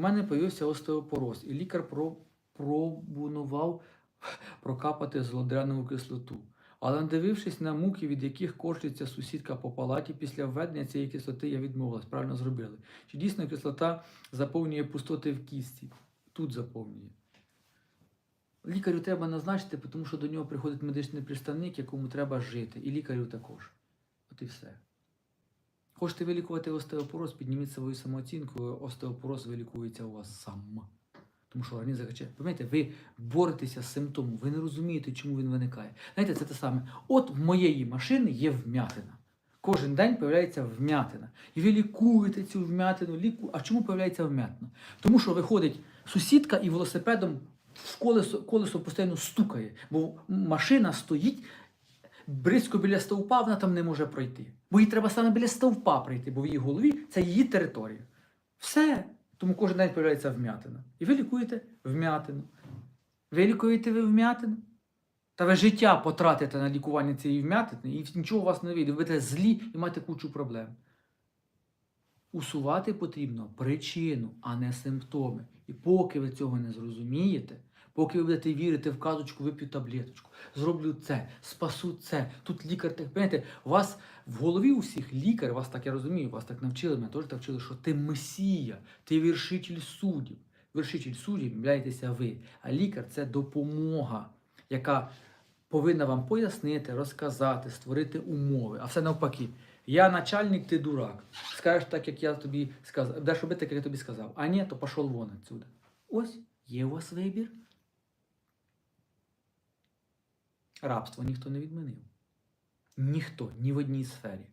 У мене появився остеопороз, і лікар про- пробунував прокапати злодренову кислоту. Але надивившись на муки, від яких корчиться сусідка по палаті, після введення цієї кислоти я відмовилась, правильно зробили. Чи дійсно кислота заповнює пустоти в кістці? Тут заповнює. Лікарю треба назначити, тому що до нього приходить медичний представник, якому треба жити. І лікарю також. От і все. Хочете вилікувати остеопороз, підніміть свою самооцінку, остеопороз вилікується у вас сам. Тому що організм захоче. Пам'ятаєте, ви боретеся з симптомом, ви не розумієте, чому він виникає. Знаєте, це те саме. От в моєї машини є вмятина. Кожен день появляється вмятина. І ви лікуєте цю вмятину, ліку... А чому появляється вмятина? Тому що виходить сусідка і велосипедом в колесо, колесо постійно стукає, бо машина стоїть близько біля стовпа, вона там не може пройти. Бо їй треба саме біля стовпа пройти, бо в її голові це її територія. Все. Тому кожен день появляється вмятина. І ви лікуєте вмятину. Ви лікуєте ви вмятину? Та ви життя потратите на лікування цієї вмятини, і нічого у вас не вийде. Ви будете злі і маєте кучу проблем. Усувати потрібно причину, а не симптоми. І поки ви цього не зрозумієте, поки ви будете вірити в казочку, вип'ю таблеточку, зроблю це, спасу це. Тут лікар так, у вас в голові у всіх лікар, вас так я розумію, вас так навчили, мене теж так вчили, що ти месія, ти віршитель суддів. Вершитель суддів являєтеся ви, а лікар це допомога, яка повинна вам пояснити, розказати, створити умови. А все навпаки. Я начальник, ти дурак. Скажеш так, як я тобі сказав. Будеш робити, як я тобі сказав. А ні, то пішов вон отсюда. Ось є у вас вибір. Рабство ніхто не відмінив. Ніхто, ні в одній сфері.